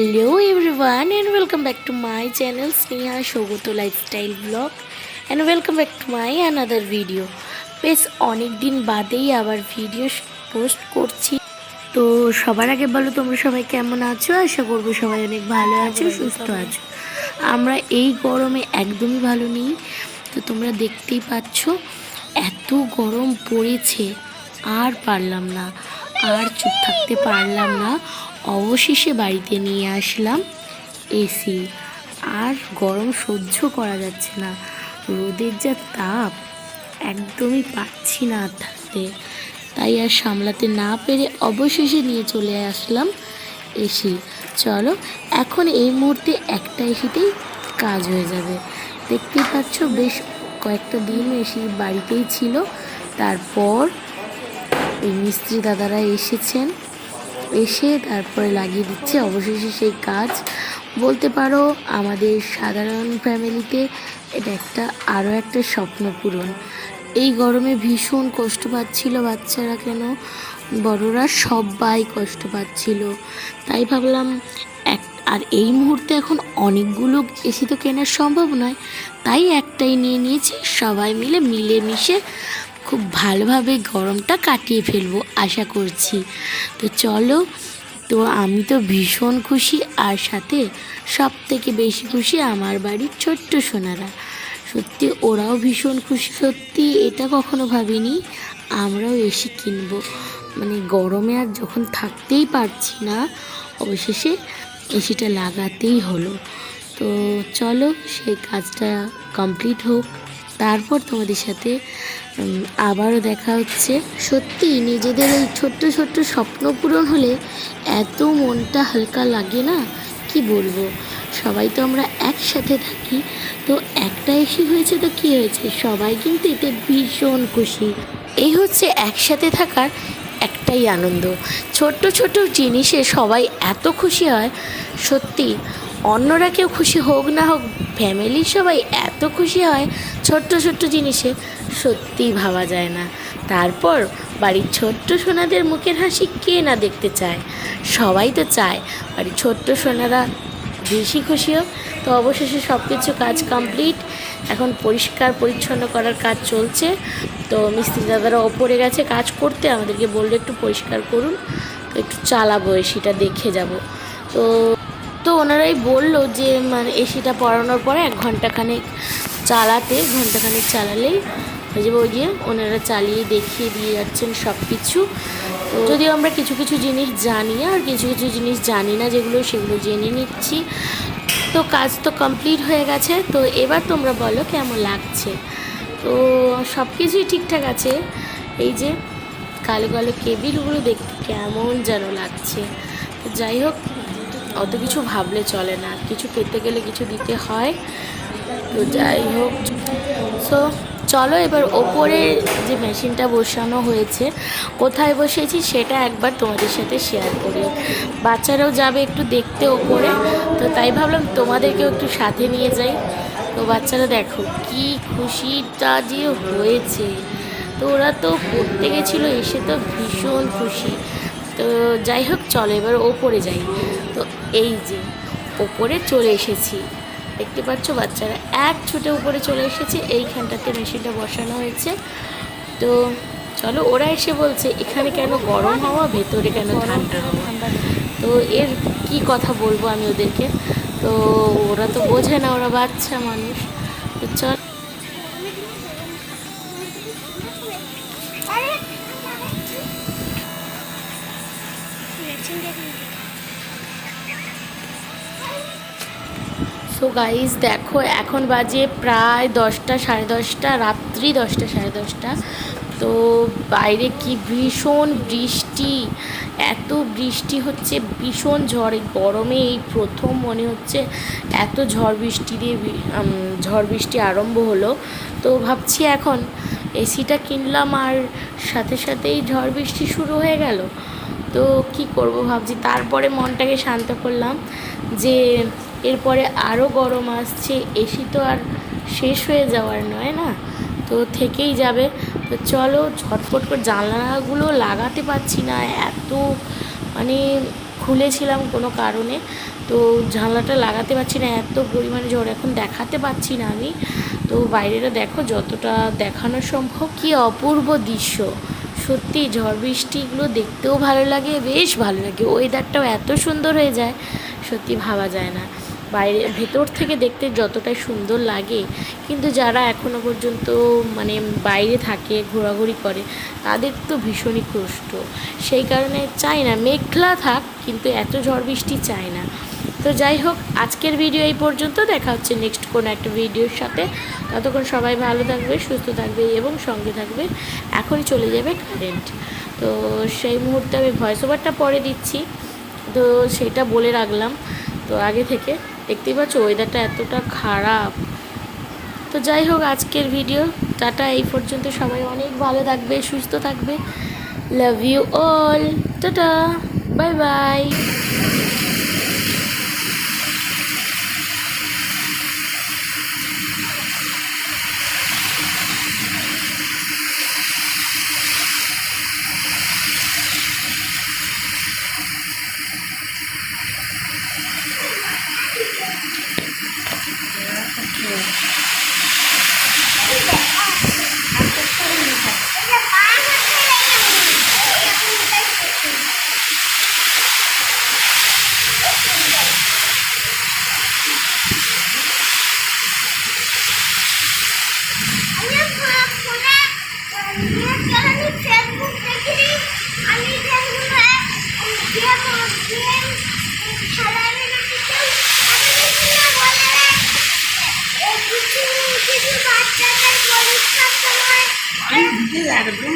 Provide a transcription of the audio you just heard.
Hello everyone and welcome back to my channel Sneha Sougata lifestyle blog and welcome back to my another video বেশ অনেক দিন বাদেই আবার video post করছি। তো সবার আগে বলো তোমরা সবাই কেমন আছো? আশা করব সবাই অনেক ভালো আছো সুস্থ আছো। আমরা এই গরমে একদমই ভালো নেই। তো তোমরা দেখতেই পাচ্ছ এত গরম পড়েছে আর পারলাম না। আর চুপ থাকতে পারলাম না। অবশেষে বাড়িতে নিয়ে আসলাম এসি আর গরম সহ্য করা যাচ্ছে না। রোদের যা তাপ, একদমই পাচ্ছি না থাকতে। তাই আর সামলাতে না পেরে অবশেষে নিয়ে চলে আসলাম এসি চলো, এখন এই মুহূর্তে একটা এসিতেই কাজ হয়ে যাবে। দেখতেই পাচ্ছ, বেশ কয়েকটা দিন এসি বাড়িতেই ছিল। তারপর এই মিস্ত্রি দাদারা এসেছেন। এসে তারপরে লাগিয়ে দিচ্ছে। অবশেষে সেই কাজ। বলতে পারো, আমাদের সাধারণ ফ্যামিলিতে এটা একটা, আরও একটা স্বপ্ন পূরণ। এই গরমে ভীষণ কষ্ট পাচ্ছিল বাচ্চারা কেন? বড়রা সবাই কষ্ট পাচ্ছিল। তাই ভাবলাম, এক, আর এই মুহূর্তে এখন অনেকগুলো এসি তো কেনার সম্ভব নয়। তাই একটাই নিয়ে নিয়েছি। সবাই মিলে, মিলেমিশে খুব ভালোভাবে গরমটা কাটিয়ে ফেলব, আশা করছি। তো চলো, তো আমি তো ভীষণ খুশি, আর সাথে সব থেকে বেশি খুশি আমার বাড়ির ছোট্ট সোনারা। সত্যি, ওরাও ভীষণ খুশি, সত্যি, এটা কখনো ভাবিনি। আমরাও এসি কিনবো। মানে গরমে আর যখন থাকতেই পারছি না, অবশেষে এসিটা লাগাতেই হলো। তো চলো, সেই কাজটা কমপ্লিট হোক। তারপর তোমাদের সাথে আবারও দেখা হচ্ছে। সত্যি, নিজেদের এই ছোট্ট ছোট্ট স্বপ্ন পূরণ হলে এত মনটা হালকা লাগে না? কি বলব? সবাই তো আমরা একসাথে থাকি, তো একটা এসি হয়েছে তো কি হয়েছে? সবাই কিন্তু এতে ভীষণ খুশি। এই হচ্ছে একসাথে থাকার একটাই আনন্দ। ছোট্ট ছোট্ট জিনিসে সবাই এত খুশি হয়, সত্যি অন্যরা কেউ খুশি হোক না হোক ফ্যামিলির সবাই এত খুশি হয়, ছোট্ট ছোট্ট জিনিসে সত্যিই ভাবা যায় না। তারপর বাড়ির ছোট্ট সোনাদের মুখের হাসি কে না দেখতে চায়? সবাই তো চায় বাড়ির ছোট্ট সোনারা বেশি খুশি হোক। তো অবশেষে সব কিছু কাজ কমপ্লিট এখন পরিষ্কার পরিচ্ছন্ন করার কাজ চলছে। তো মিস্ত্রি দাদারা ওপরে গেছে কাজ করতে, আমাদেরকে বলল একটু পরিষ্কার করুন। একটু চালাবো সেটা দেখে যাব। তো তো ওনারাই বলল যে মানে এসিটা পড়ানোর পরে এক ঘন্টাখানেক চালাতে, ঘন্টাখানেক চালালেই ওই যে ওনারা চালিয়ে দেখিয়ে দিয়ে যাচ্ছেন সব কিছু যদিও আমরা কিছু কিছু জিনিস জানি, আর কিছু কিছু জিনিস জানি না যেগুলো, সেগুলো জেনে নিচ্ছি। তো কাজ তো কমপ্লিট হয়ে গেছে। তো এবার তোমরা বলো কেমন লাগছে? তো সব কিছুই ঠিকঠাক আছে। এই যে কালো কালো কেবিলগুলো দেখতে কেমন যেন লাগছে। যাই হোক অত কিছু ভাবলে চলে না, কিছু পেতে গেলে কিছু দিতে হয়। তো যাই হোক সো চলো এবার ওপরে যে মেশিনটা বসানো হয়েছে, কোথায় বসেছি সেটা একবার তোমাদের সাথে শেয়ার করি। বাচ্চারাও যাবে একটু দেখতে ওপরে, তো তাই ভাবলাম তোমাদেরকেও একটু সাথে নিয়ে যাই। তো বাচ্চারা দেখো কি খুশিটা যে হয়েছে। তো ওরা তো পড়তে গেছিল, এসে তো ভীষণ খুশি। তো যাই হোক চলো এবার ওপরে যাই। তো এই যে ওপরে চলে এসেছি। দেখতে পাচ্ছ বাচ্চারা এক ছুটে উপরে চলে এসেছে। এইখানটাতে মেশিনটা বসানো হয়েছে। তো চলো ওরা এসে বলছে এখানে কেন গরম হওয়া ভেতরে কেন ঠান্ডা হাওয়া? তো এর কি কথা বলব আমি ওদেরকে? তো ওরা তো বোঝে না ওরা বাচ্চা মানুষ। তো চল সো গাইজ দেখো, এখন বাজে প্রায় দশটা, সাড়ে দশটা, রাত্রি দশটা, সাড়ে দশটা। তো বাইরে কি ভীষণ বৃষ্টি, এত বৃষ্টি হচ্ছে, ভীষণ ঝড়। এই গরমে এই প্রথম মনে হচ্ছে এত ঝড় বৃষ্টি দিয়ে ঝড় বৃষ্টি আরম্ভ হলো। তো ভাবছি এখন এসিটা কিনলাম আর সাথে সাথেই ঝড় বৃষ্টি শুরু হয়ে গেল। তো কি করব ভাবছি, তারপরে মনটাকে শান্ত করলাম যে এরপরে আরও গরম আসছে, এসি তো আর শেষ হয়ে যাওয়ার নয় না? তো থেকেই যাবে। তো চলো, ঝটপট করে জানলাগুলো লাগাতে পারছি না, এত মানে খুলেছিলাম কোনো কারণে। তো জানলাটা লাগাতে পারছি না, এত পরিমাণে ঝড় এখন দেখাতে পাচ্ছি না আমি। তো বাইরেটা দেখো, যতটা দেখানো সম্ভব। কি অপূর্ব দৃশ্য। সত্যি ঝড় বৃষ্টিগুলো দেখতেও ভালো লাগে, বেশ ভালো লাগে। ওয়েদারটাও এত সুন্দর হয়ে যায়, সত্যি ভাবা যায় না। বাইরে, ভেতর থেকে দেখতে যতটাই সুন্দর লাগে, কিন্তু যারা এখনও পর্যন্ত মানে বাইরে থাকে, ঘোরাঘুরি করে, তাদের তো ভীষণই কষ্ট। সেই কারণে চাই না, মেঘলা থাক, কিন্তু এত ঝড় বৃষ্টি চাই না। তো যাই হোক, আজকের ভিডিও এই পর্যন্ত, দেখা হচ্ছে নেক্সট কোনো একটা ভিডিওর সাথে। ততক্ষণ সবাই ভালো থাকবে, সুস্থ থাকবে এবং সঙ্গে থাকবে। এখনই চলে যাবে কারেন্ট তো সেই মুহূর্তে আমি ভয়েস ওভারটা পরে দিচ্ছি। তো সেটা বলে রাখলাম। তো আগে থেকে দেখতেই পাচ্ছ ওয়েদারটা এতটা খারাপ। তো যাই হোক, আজকের ভিডিও টাটা, এই পর্যন্ত সবাই অনেক ভালো থাকবে, সুস্থ থাকবে। Love you all tata bye bye একদম